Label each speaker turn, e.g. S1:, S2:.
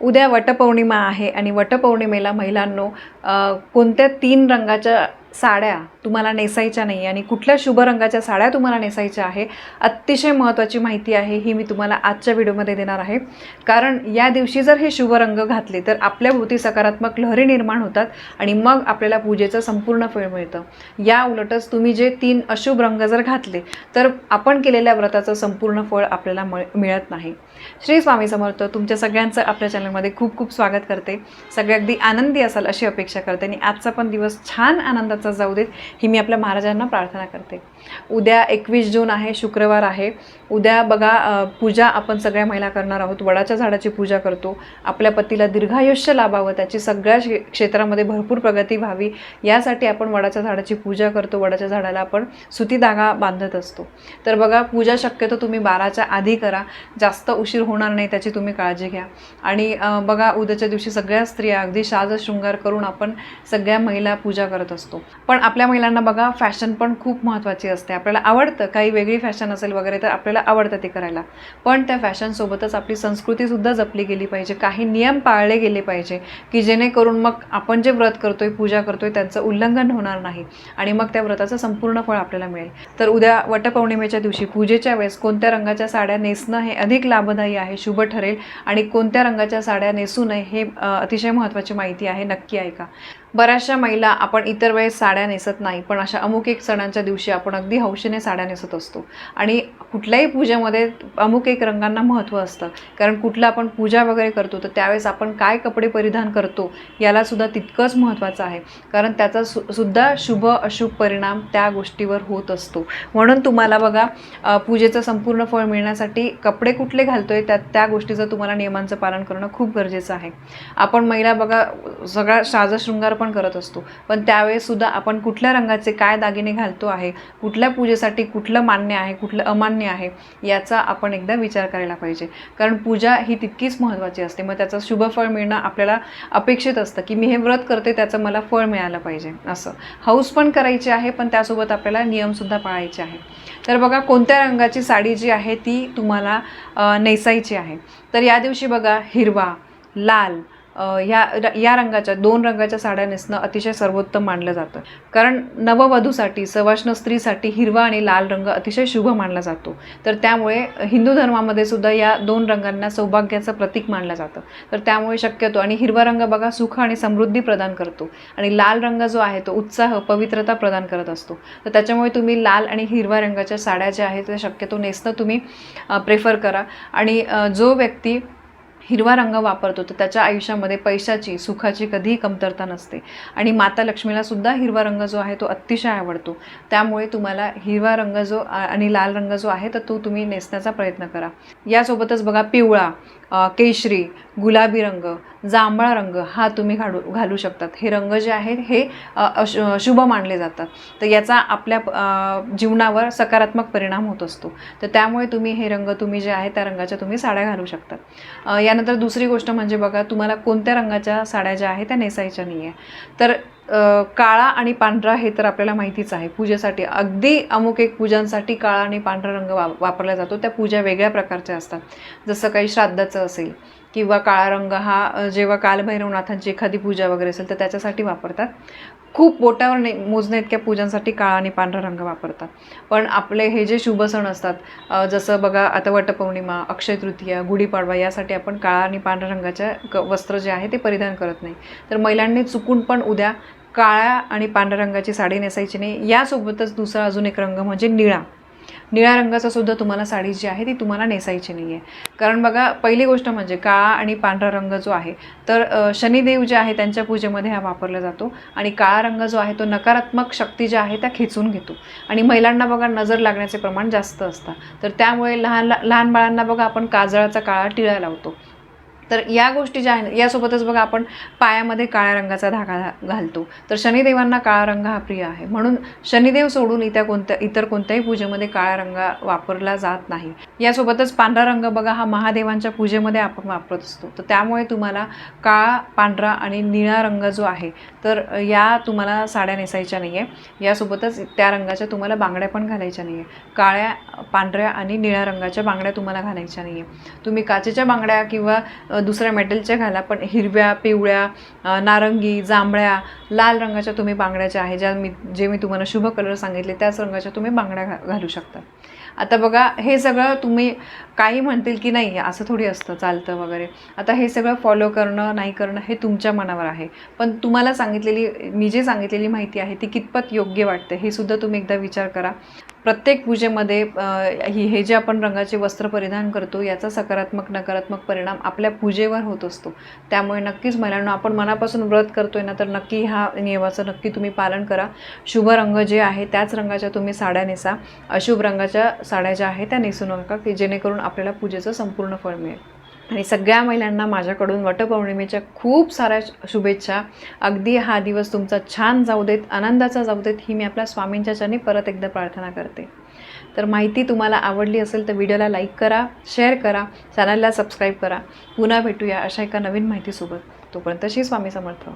S1: उद्या वटपौर्णिमा आहे आणि वटपौर्णिमेला महिलांनो कोणत्या तीन रंगाच्या साड्या तुम्हाला नेसायच्या नाही आणि कुठल्या शुभ रंगाच्या साड्या तुम्हाला नेसायच्या आहे अतिशय महत्त्वाची माहिती आहे ही मी तुम्हाला आजच्या व्हिडिओमध्ये देणार आहे. कारण या दिवशी जर हे शुभ रंग घातले तर आपल्या भोवती सकारात्मक लहरी निर्माण होतात आणि मग आपल्याला पूजेचं संपूर्ण फळ मिळतं. या उलटच तुम्ही जे तीन अशुभ रंग जर घातले तर आपण केलेल्या व्रताचं संपूर्ण फळ आपल्याला मिळत नाही. श्री स्वामी समर्थ तुमच्या सगळ्यांचं आपल्या चॅनलमध्ये खूप खूप स्वागत करते. सगळे अगदी आनंदी असाल अशी अपेक्षा करते आणि आजचा पण दिवस छान आनंदाचा जाऊ देत ही मी आपल्या महाराजांना प्रार्थना करते. उद्या एकवीस जून आहे शुक्रवार आहे. उद्या बघा पूजा आपण सगळ्या महिला करणार आहोत. वडाच्या झाडाची पूजा करतो. आपल्या पतीला दीर्घायुष्य लाभावं त्याची सगळ्या क्षेत्रामध्ये भरपूर प्रगती व्हावी. यासाठी आपण वडाच्या झाडाची पूजा करतो. वडाच्या झाडाला आपण सुती धागा बांधत असतो. तर बघा पूजा शक्यतो तुम्ही बाराच्या आधी करा. जास्त उशीर होणार नाही त्याची तुम्ही काळजी घ्या. आणि बघा उद्याच्या दिवशी सगळ्या स्त्रिया अगदी साज शृंगार करून आपण सगळ्या महिला पूजा करत असतो. पण आपल्या महिलांना बघा फॅशन पण खूप महत्त्वाची असते. आपल्याला आवडतं काही वेगळी फॅशन असेल वगैरे तर आपल्याला आवडतं ते करायला. पण त्या फॅशनसोबतच आपली संस्कृतीसुद्धा जपली गेली पाहिजे. काही नियम पाळले गेले पाहिजे की जेणेकरून मग आपण जे व्रत करतोय पूजा करतोय त्यांचं उल्लंघन होणार नाही आणि मग त्या व्रताचं संपूर्ण फळ आपल्याला मिळेल. तर उद्या वटपौर्णिमेच्या दिवशी पूजेच्या वेळेस कोणत्या रंगाच्या साड्या नेसणं हे अधिक लाभदायी आहे शुभ ठरेल आणि कोणत्या रंगाच्या साड्या नेसू नये हे अतिशय महत्त्वाची माहिती आहे. नक्की ऐका. बऱ्याचशा महिला आपण इतर वेळेस साड्या नेसत नाही पण अशा अमुक एक सणांच्या दिवशी आपण अगदी हौशीने साड्या नेसत असतो. आणि कुठल्याही पूजेमध्ये अमुक एक रंगांना महत्त्व असतं. कारण कुठलं आपण पूजा वगैरे करतो तर त्यावेळेस आपण काय कपडे परिधान करतो यालासुद्धा तितकंच महत्त्वाचं आहे. कारण त्याचा सु सुद्धा शुभ अशुभ परिणाम त्या गोष्टीवर होत असतो. म्हणून तुम्हाला बघा पूजेचं संपूर्ण फळ मिळण्यासाठी कपडे कुठले घालतो आहे त्या त्या गोष्टीचं तुम्हाला नियमांचं पालन करणं खूप गरजेचं आहे. आपण महिला बघा सगळा साजशृंगार पण करत असतो. पण त्यावेळेसुद्धा आपण कुठल्या रंगाचे काय दागिने घालतो आहे कुठल्या पूजेसाठी कुठलं मान्य आहे कुठलं अमान्य आहे याचा आपण एकदा विचार करायला पाहिजे. कारण पूजा ही तितकीच महत्त्वाची असते. मग त्याचं शुभफळ मिळणं आपल्याला अपेक्षित असतं की मी हे व्रत करते त्याचं मला फळ मिळालं पाहिजे असं. हौस पण करायची आहे पण त्यासोबत आपल्याला नियमसुद्धा पाळायचे आहे तर बघा कोणत्या रंगाची साडी जी आहे ती तुम्हाला नेसायची आहे? तर या दिवशी बघा हिरवा लाल ह्या या र- या रंगाच्या दोन रंगाच्या साड्या नेसणं अतिशय सर्वोत्तम मानलं जातं. कारण नववधूसाठी सवाष्ण स्त्रीसाठी हिरवा आणि लाल रंग अतिशय शुभ मानला जातो. तर त्यामुळे हिंदू धर्मामध्ये सुद्धा या दोन रंगांना सौभाग्याचं प्रतीक मानलं जातं. तर त्यामुळे शक्यतो आणि हिरवा रंग बघा सुख आणि समृद्धी प्रदान करतो. आणि लाल रंग जो आहे तो उत्साह पवित्रता प्रदान करत असतो. तर त्याच्यामुळे तुम्ही लाल आणि हिरव्या रंगाच्या साड्या ज्या आहेत त्या शक्यतो नेसणं तुम्ही प्रेफर करा. आणि जो व्यक्ती हिरवा रंग वापरतो तर त्याच्या आयुष्यामध्ये पैशाची सुखाची कधीही कमतरता नसते. आणि माता लक्ष्मीला सुद्धा हिरवा रंग जो आहे तो अतिशय आवडतो. त्यामुळे तुम्हाला हिरवा रंग जो आणि लाल रंग जो आहे तर तो तुम्ही नेसण्याचा प्रयत्न करा. यासोबतच बघा पिवळा. केशरी गुलाबी रंग जांभळा रंग हा तुम्ही घालू घालू शकतात. हे रंग जे आहेत हे अश- शुभ मानले जातात. तर याचा आपल्या जीवनावर सकारात्मक परिणाम होत असतो. तर त्यामुळे तुम्ही हे रंग तुम्ही जे आहे त्या रंगाच्या तुम्ही साड्या घालू शकतात. यानंतर दुसरी गोष्ट म्हणजे बघा तुम्हाला कोणत्या रंगाच्या साड्या ज्या आहेत त्या नेसायच्या नाही आहे तर काळा आणि पांढरा हे तर आपल्याला माहितीच आहे. पूजेसाठी अगदी अमुक एक पूजांसाठी काळा आणि पांढरा रंग वा वापरला जातो. त्या पूजा वेगळ्या प्रकारच्या असतात. जसं काही श्राद्धाचं असेल किंवा काळा रंग हा जेव्हा कालभैरवनाथांची एखादी पूजा वगैरे असेल तर त्याच्यासाठी वापरतात. खूप बोटावर ने मोजण्या इतक्या पूजांसाठी काळा आणि पांढरा रंग वापरतात. पण आपले हे जे शुभ सण असतात जसं बघा आता वटपौर्णिमा अक्षय तृतीया गुढीपाडवा यासाठी आपण काळा आणि पांढऱ्या रंगाच्या क वस्त्र जे आहे ते परिधान करत नाही. तर महिलांनी चुकून पण उद्या काळ्या आणि पांढऱ्या रंगाची साडी नेसायची नाही. यासोबतच दुसरा अजून एक रंग म्हणजे निळा. निळ्या रंगाचा सुद्धा तुम्हाला साडी जी आहे ती तुम्हाला नेसायची नाही आहे कारण बघा पहिली गोष्ट म्हणजे काळा आणि पांढरा रंग जो आहे तर शनिदेव जे आहे त्यांच्या पूजेमध्ये हा वापरला जातो. आणि काळा रंग जो आहे तो नकारात्मक शक्ती ज्या आहे त्या खेचून घेतो. आणि महिलांना बघा नजर लागण्याचे प्रमाण जास्त असतं तर त्यामुळे लहान लहान बाळांना बघा आपण काजळाचा काळा टिळा लावतो. तर या गोष्टी ज्या आहेत यासोबतच बघा आपण पायामध्ये काळ्या रंगाचा धागा घा- घालतो. तर शनिदेवांना काळा रंग हा प्रिय आहे. म्हणून शनिदेव सोडून इतर कोणत्या इतर कोणत्याही पूजेमध्ये काळा रंग वापरला जात नाही. यासोबतच पांढरा रंग बघा हा महादेवांच्या पूजेमध्ये आपण वापरत असतो. तर त्यामुळे तुम्हाला काळा पांढरा आणि निळा रंग जो आहे तर या तुम्हाला साड्या नेसायच्या नाही आहे यासोबतच त्या रंगाच्या तुम्हाला बांगड्या पण घालायच्या नाही आहे काळ्या पांढऱ्या आणि निळ्या रंगाच्या बांगड्या तुम्हाला घालायच्या नाही आहे तुम्ही काचेच्या बांगड्या किंवा दुसऱ्या मेटलच्या घाला पण हिरव्या पिवळ्या नारंगी जांभळ्या लाल रंगाच्या तुम्ही बांगड्या ज्या आहे ज्या मी जे मी तुम्हाला शुभ कलर सांगितले त्याच रंगाच्या तुम्ही बांगड्या घा घालू शकता. आता बघा हे सगळं तुम्ही काही म्हणतील की नाही असं थोडी असतं चालतं वगैरे. आता हे सगळं फॉलो करणं नाही करणं हे तुमच्या मनावर आहे. पण तुम्हाला सांगितलेली मी जे सांगितलेली माहिती आहे ती कितपत योग्य वाटते हे सुद्धा तुम्ही एकदा विचार करा. प्रत्येक पूजेमध्ये ही हे जे आपण रंगाचे वस्त्र परिधान करतो याचा सकारात्मक नकारात्मक परिणाम आपल्या पूजेवर होत असतो. त्यामुळे नक्कीच महिलांना आपण मनापासून व्रत करतोय ना तर नक्की ह्या नियमाचं नक्की तुम्ही पालन करा. शुभ रंग जे आहे त्याच रंगाच्या तुम्ही साड्या नेसा. अशुभ रंगाच्या साड्या ज्या आहेत त्या नेसू नका की जेणेकरून आपल्याला पूजेचं संपूर्ण फळ मिळेल. आणि सगळ्या महिलांना माझ्याकडून वटपौर्णिमेच्या खूप साऱ्या शुभेच्छा. अगदी हा दिवस तुमचा छान जाऊ देत आनंदाचा जाऊ देत ही मी आपल्या स्वामींच्या चरणी परत एकदा प्रार्थना करते. तर माहिती तुम्हाला आवडली असेल तर व्हिडिओला लाईक करा शेअर करा चॅनलला सबस्क्राईब करा. पुन्हा भेटूया अशा एका नवीन माहितीसोबत. तोपर्यंत श्री स्वामी समर्थ.